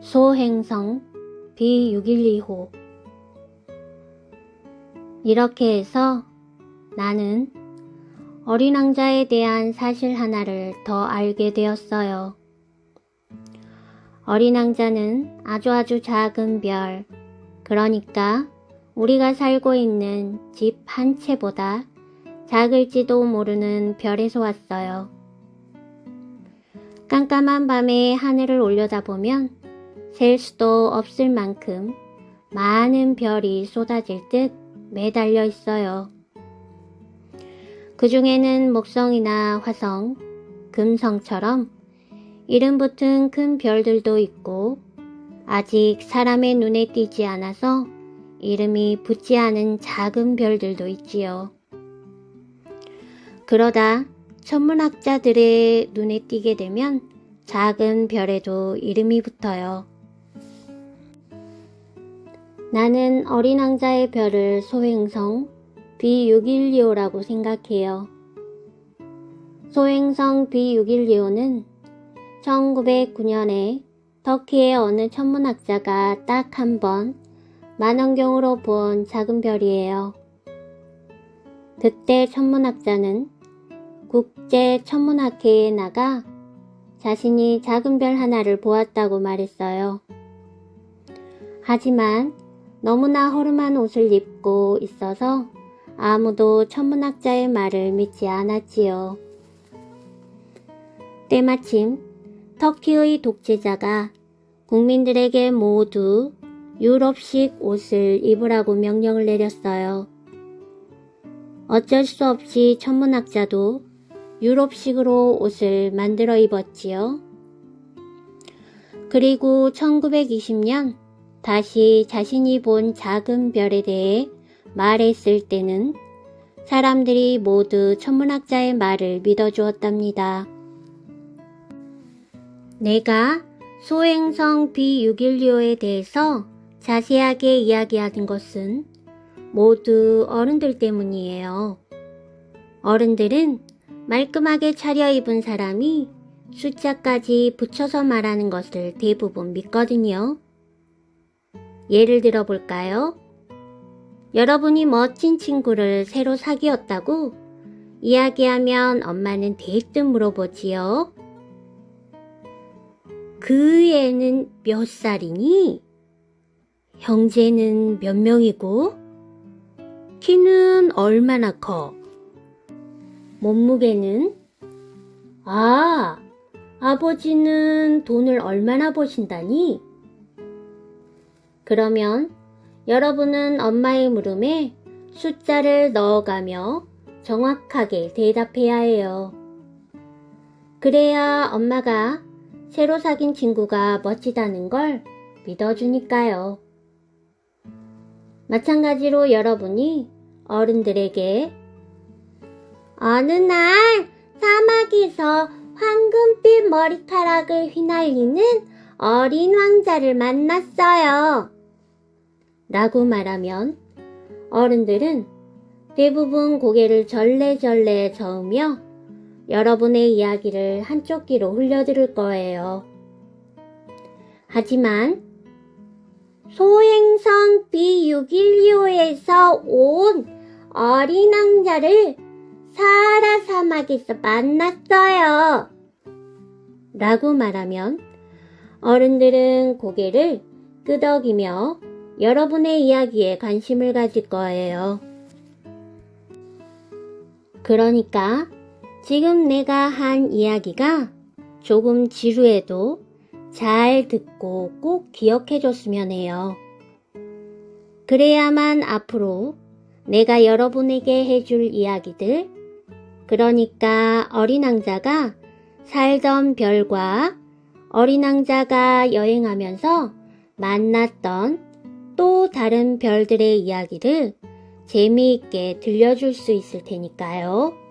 소행성 B612호 이렇게 해서 나는 어린 왕자에 대한 사실 하나를 더 알게 되었어요. 어린 왕자는 아주 아주 작은 별, 그러니까 우리가 살고 있는 집 한 채보다 작을지도 모르는 별에서 왔어요. 깜깜한 밤에 하늘을 올려다보면 셀 수도 없을 만큼 많은 별이 쏟아질 듯 매달려 있어요. 그 중에는 목성이나 화성, 금성처럼 이름 붙은 큰 별들도 있고 아직 사람의 눈에 띄지 않아서 이름이 붙지 않은 작은 별들도 있지요. 그러다 천문학자들의 눈에 띄게 되면 작은 별에도 이름이 붙어요. 나는 어린 왕자의 별을 소행성 B612호라고 생각해요. 소행성 B612호는 1909년에 터키의 어느 천문학자가 딱 한 번 만원경으로 본 작은 별이에요. 그때 천문학자는 국제 천문학회에 나가 자신이 작은 별 하나를 보았다고 말했어요. 하지만 너무나 허름한 옷을 입고 있어서 아무도 천문학자의 말을 믿지 않았지요. 때마침 터키의 독재자가 국민들에게 모두 유럽식 옷을 입으라고 명령을 내렸어요. 어쩔 수 없이 천문학자도 유럽식으로 옷을 만들어 입었지요. 그리고 1920년 다시 자신이 본 작은 별에 대해 말했을 때는 사람들이 모두 천문학자의 말을 믿어주었답니다. 내가 소행성 B612호에 대해서 자세하게 이야기하는 것은 모두 어른들 때문이에요. 어른들은 말끔하게 차려입은 사람이 숫자까지 붙여서 말하는 것을 대부분 믿거든요. 예를 들어 볼까요? 여러분이 멋진 친구를 새로 사귀었다고 이야기하면 엄마는 대뜸 물어보지요. 그 애는 몇 살이니? 형제는 몇 명이고? 키는 얼마나 커? 몸무게는? 아, 아버지는 돈을 얼마나 버신다니? 그러면 여러분은 엄마의 물음에 숫자를 넣어가며 정확하게 대답해야 해요. 그래야 엄마가 새로 사귄 친구가 멋지다는 걸 믿어주니까요. 마찬가지로 여러분이 어른들에게 어느 날 사막에서 황금빛 머리카락을 휘날리는 어린 왕자를 만났어요. 라고 말하면 어른들은 대부분 고개를 절레절레 저으며 여러분의 이야기를 한쪽 귀로 흘려들을 거예요. 하지만 소행성 B612호에서 온 어린 왕자를 사하라 사막에서 만났어요. 라고 말하면 어른들은 고개를 끄덕이며 여러분의 이야기에 관심을 가질 거예요. 그러니까 지금 내가 한 이야기가 조금 지루해도 잘 듣고 꼭 기억해 줬으면 해요. 그래야만 앞으로 내가 여러분에게 해줄 이야기들, 그러니까 어린 왕자가 살던 별과 어린 왕자가 여행하면서 만났던 또 다른 별들의 이야기를 재미있게 들려줄 수 있을 테니까요.